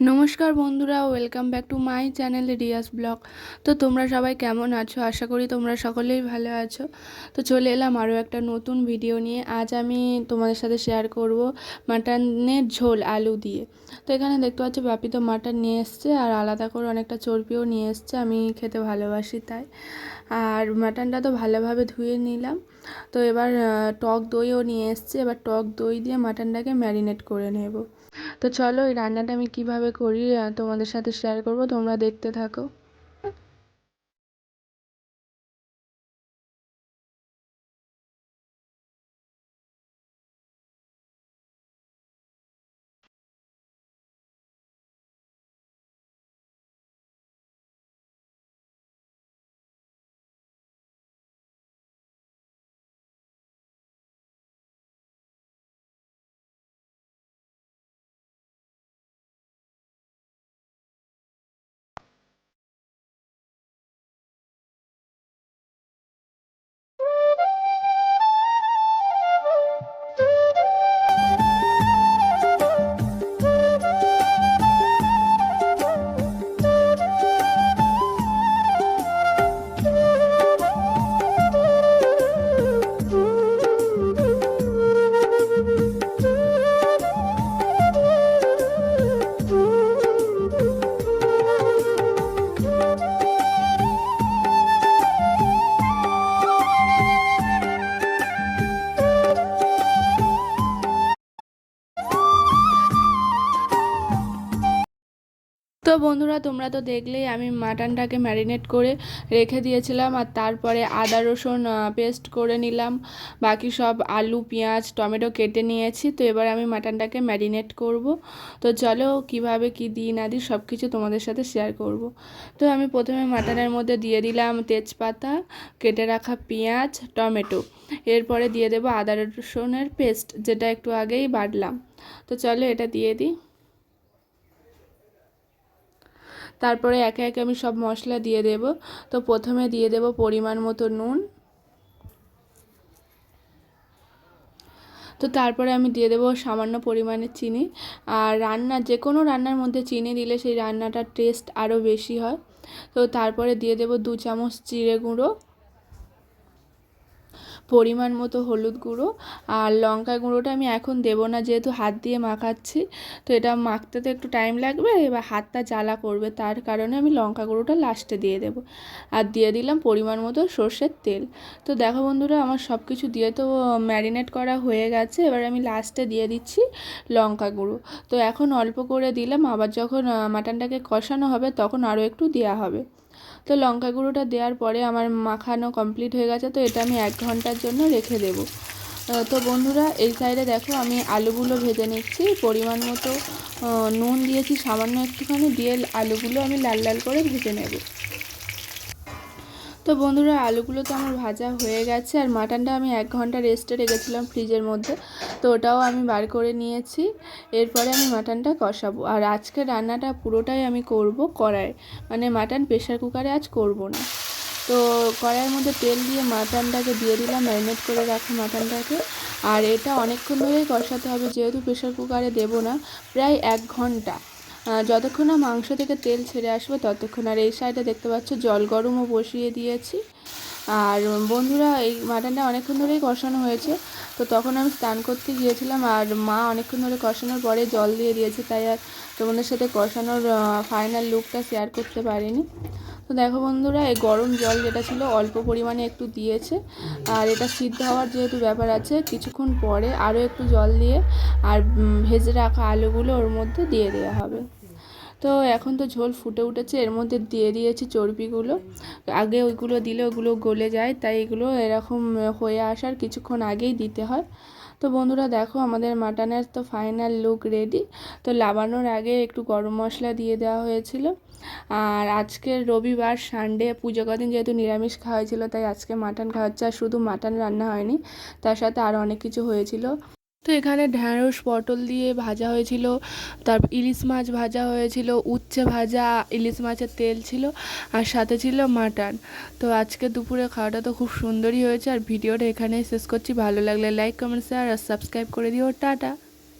নমস্কার বন্ধুরা, welcome back to my channel Riyas blog. তো তোমরা সবাই কেমন আছো? আশা করি তোমরা সকলেই ভালো আছো। তো চলে এলাম আরও একটা নতুন ভিডিও নিয়ে। আজ আমি তোমাদের সাথে শেয়ার করব মাটনের ঝোল আলু দিয়ে। তো এখানে দেখতে পাচ্ছি, বাপি তো মাটন নিয়ে এসছে আর আলাদা করে অনেকটা চর্বিও নিয়ে এসছে। আমি খেতে ভালোবাসি তাই। আর মাটনটা তো ভালোভাবে ধুয়ে নিলাম। তো এবার টক দইও নিয়ে এসছে। এবার টক দই দিয়ে মাটনটাকে ম্যারিনেট করে নেব। তো চলো এই রান্নাটা আমি কীভাবে করি তোমাদের সাথে শেয়ার করব তোমরা দেখতে থাকো। তো বন্ধুরা, তোমরা তো দেখলেই আমি মাটনটাকে ম্যারিনেট করে রেখে দিয়েছিলাম আর তারপরে আদা রসুন পেস্ট করে নিলাম। বাকি সব আলু, পেঁয়াজ, টমেটো কেটে নিয়েছি। তো এবার আমি মাটনটাকে ম্যারিনেট করব। তো চলো কীভাবে, কি দিই, না দিই সব কিছু তোমাদের সাথে শেয়ার করব। তো আমি প্রথমে মাটনের মধ্যে দিয়ে দিলাম তেজপাতা, কেটে রাখা পেঁয়াজ, টমেটো। এরপরে দিয়ে দেবো আদা রসুনের পেস্ট, যেটা একটু আগেই বাটলাম। তো চলো এটা দিয়ে দিই। তারপরে একে একে আমি সব মশলা দিয়ে দেব। তো প্রথমে দিয়ে দেব পরিমাণ মতো নুন। তো তারপরে আমি দিয়ে দেবো সামান্য পরিমাণে চিনি। আর রান্না যে কোনো রান্নার মধ্যে চিনি দিলে সেই রান্নাটার টেস্ট আরও বেশি হয়। তো তারপরে দিয়ে দেবো দু চামচ জিরে গুঁড়ো। পরিমাণ মতো হলুদ গুঁড়ো আর লঙ্কা গুঁড়োটা আমি এখন দেবো না যেহেতু হাত দিয়ে মাখাচ্ছি। তো এটা মাখতে তো একটু টাইম লাগবে, এবার হাতটা জ্বালা করবে, তার কারণে আমি লঙ্কা গুঁড়োটা লাস্টে দিয়ে দেবো। আর দিয়ে দিলাম পরিমাণ মতো সর্ষের তেল। তো দেখো বন্ধুরা, আমার সব কিছু দিয়ে তো ম্যারিনেট করা হয়ে গেছে, এবার আমি লাস্টে দিয়ে দিচ্ছি লঙ্কা গুঁড়ো। তো এখন অল্প করে দিলাম, আবার যখন মাটনটাকে কষানো হবে, তখন আরও একটু দেওয়া হবে। তো লঙ্কা গুঁড়োটা দেওয়ার পরে আমার মাখানো কমপ্লিট হয়ে গেছে, তো এটা আমি এক ঘণ্টার জন্য রেখে দেবো। তো বন্ধুরা, এই সাইডে দেখো আমি আলুগুলো ভেজে নিচ্ছি, পরিমাণ মতো নুন দিয়েছি, সামান্য একটুখানি, দিয়ে আলুগুলো আমি লাল লাল করে ভেজে নেব। তো বন্ধুরা, আলুগুলো তো আমার ভাজা হয়ে গেছে আর মাটনটা আমি এক ঘণ্টা রেস্টে রেখেছিলাম ফ্রিজের মধ্যে। তো ওটাও আমি বার করে নিয়েছি। এরপরে আমি মাটনটা কষাবো। আর আজকে রান্নাটা পুরোটাই আমি করব কড়াই। মানে মাটন প্রেশার কুকারে আজ করব না। তো কড়াইয়ের মধ্যে তেল দিয়ে মাটনটাকে দিয়ে দিলাম ম্যারিনেট করে রাখা মাটনটাকে। আর এটা অনেকক্ষণ ধরেই কষাতে হবে, যেহেতু প্রেশার কুকারে দেবো না, প্রায় এক ঘণ্টা। যতক্ষণ না মাংস থেকে তেল ছেড়ে আসবে, ততক্ষণ আর এই সাইডে দেখতে পাচ্ছ জল গরমও বসিয়ে দিয়েছি। আর বন্ধুরা, এই মাটনটা অনেকক্ষণ ধরেই কষানো হয়েছে। তো তখন আমি স্নান করতে গিয়েছিলাম আর মা অনেকক্ষণ ধরে কষানোর পরে জল দিয়ে দিয়েছে, তাই আর তোমাদের সাথে কষানোর ফাইনাল লুকটা শেয়ার করতে পারিনি। তো দেখো বন্ধুরা, এই গরম জল যেটা ছিল অল্প পরিমাণে একটু দিয়েছে। আর এটা সিদ্ধ হওয়ার যেহেতু ব্যাপার আছে, কিছুক্ষণ পরে আরও একটু জল দিয়ে আর ভেজে রাখা আলুগুলো ওর মধ্যে দিয়ে দেওয়া হবে। তো এখন তো ঝোল ফুটে উঠেছে, এর মধ্যে দিয়ে দিয়েছি চর্বিগুলো। আগে ওইগুলো দিলে ওগুলো গলে যায়, তাই এগুলো এরকম হয়ে আসার কিছুক্ষণ আগেই দিতে হয়। তো বন্ধুরা দেখো আমাদের মাটনের তো ফাইনাল লুক রেডি। তো লাবানোর আগে একটু গরম মশলা দিয়ে দেওয়া হয়েছিল। আর আজকের রবিবার, সানডে পুজো কদিন যেহেতু নিরামিষ খাওয়া হয়েছিল, তাই আজকে মাটন খাওয়া হচ্ছে, আর শুধু মাটন রান্না হয়নি, তার সাথে আরও অনেক কিছু হয়েছিল। তো এখানে ঢ্যাঁড়স, পটল দিয়ে ভাজা হয়েছিল। তারপর ইলিশ মাছ ভাজা হয়েছিল, উচ্ছে ভাজা, ইলিশ মাছের তেল ছিল, আর সাথে ছিল মাটন। তো আজকে দুপুরে খাওয়াটা তো খুব সুন্দরই হয়েছে, আর ভিডিওটা এখানেই শেষ করছি। ভালো লাগলে লাইক কমেন্ট শেয়ার আর সাবস্ক্রাইব করে দিও। টাটা!